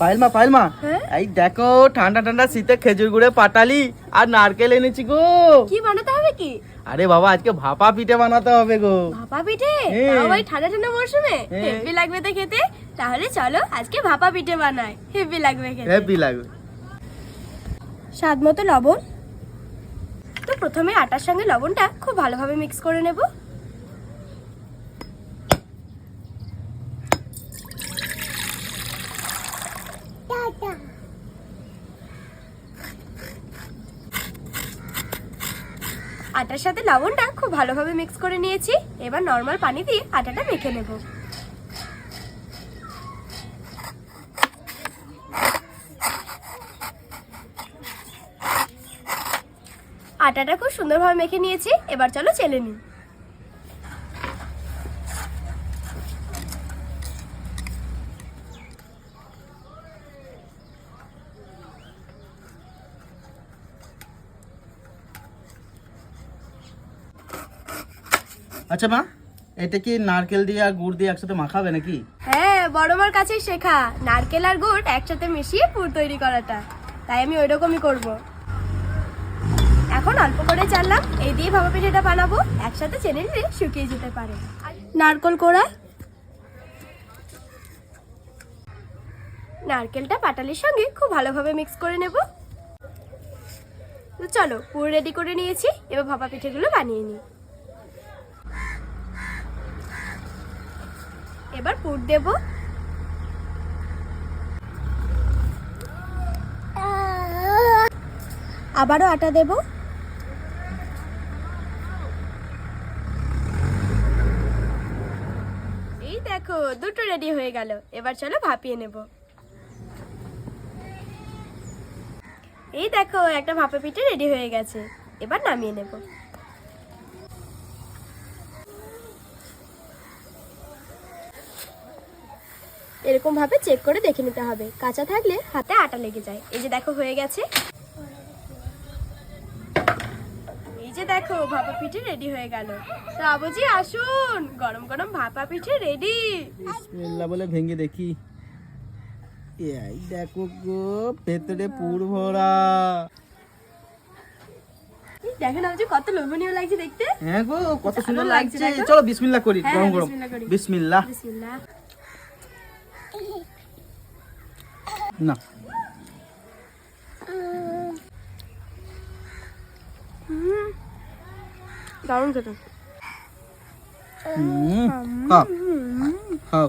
Pile মা pile মা হ্যাঁ? এই দেখো ঠান্ডা ঠান্ডা শীতে খেজুর গুড়ে পাটালি আর নারকেল এনেছি গো। কি বানাতে হবে কি? আরে বাবা আজকে ভাপা পিঠে বানাতে হবে গো। ভাপা পিঠে? হ্যাঁ। তাও ঠান্ডা ঠান্ডা মরশুমে? হ্যাঁ। হেভি লাগবে তো খেতে? তাহলে চলো আজকে ভাপা পিঠে বানাই। হেভি লাগবে খেতে। হ্যাপি লাগবে। স্বাদ মতো লবণ। তো প্রথমে আটার সঙ্গে লবণটা খুব ভালোভাবে মিক্স করে নেব। আটার সাথে লবণটা খুব ভালোভাবে মিক্স করে নিয়েছি। এবার নর্মাল পানি দিয়ে আটাটা মেখে নেব। আটাটা খুব সুন্দরভাবে মেখে নিয়েছি। এবার চলো চেলে নিই। আচ্ছা মা, এটা কি নারকেল দিয়ে আর গুড় দিয়ে একসাথে মাখাবে নাকি? হ্যাঁ বড় মার কাছেই শেখা। নারকেল আর গুড় একসাথে মিশিয়ে পুর তৈরি করাটা। তাই আমি ওই রকমই করব। এখন অল্প করে চাললাম, এই দিয়ে ভাপা পিঠাটা বানাবো। একসাথে চেনে নিলে শুকিয়ে যেতে পারে। নারকেল কোড়া? নারকেলটা পাটালির সঙ্গে খুব ভালোভাবে মিক্স করে নেব। চলো, পুর রেডি করে নিয়েছি। এবার ভাপা পিঠেগুলো বানিয়ে নিই। এবার পুর দেব। আবারও আটা দেব। এই দেখো, দুটো রেডি হয়ে গেল। এবার চলো ভাপিয়ে নেব। এই দেখো, একটা ভাপা পিঠে রেডি হয়ে গেছে। এবার নামিয়ে নেব। এরকম ভাবে চেক করে দেখে নিতে হবে। কাঁচা থাকলে হাতে আটা লেগে যায়। এই যে দেখো হয়ে গেছে। এই যে দেখো ভাপা পিঠে রেডি হয়ে গেল। তো আবুজি আসুন। গরম গরম ভাপা পিঠে রেডি বিসমিল্লাহ বলে ভেঙে দেখি। এই দেখো গো ভেতরে পুর ভরা। দেখেন আবুজি কত লোভনীয় লাগছে দেখতে। হ্যাঁ গো কত সুন্দর লাগছে লাগছে। চলো বিসমিল্লাহ করি হ্যাঁ, গরম গরম। বিসমিল্লাহ। বিসমিল্লাহ। বিসমিল্লাহ না দারুণ খেতে হুম খাও খাও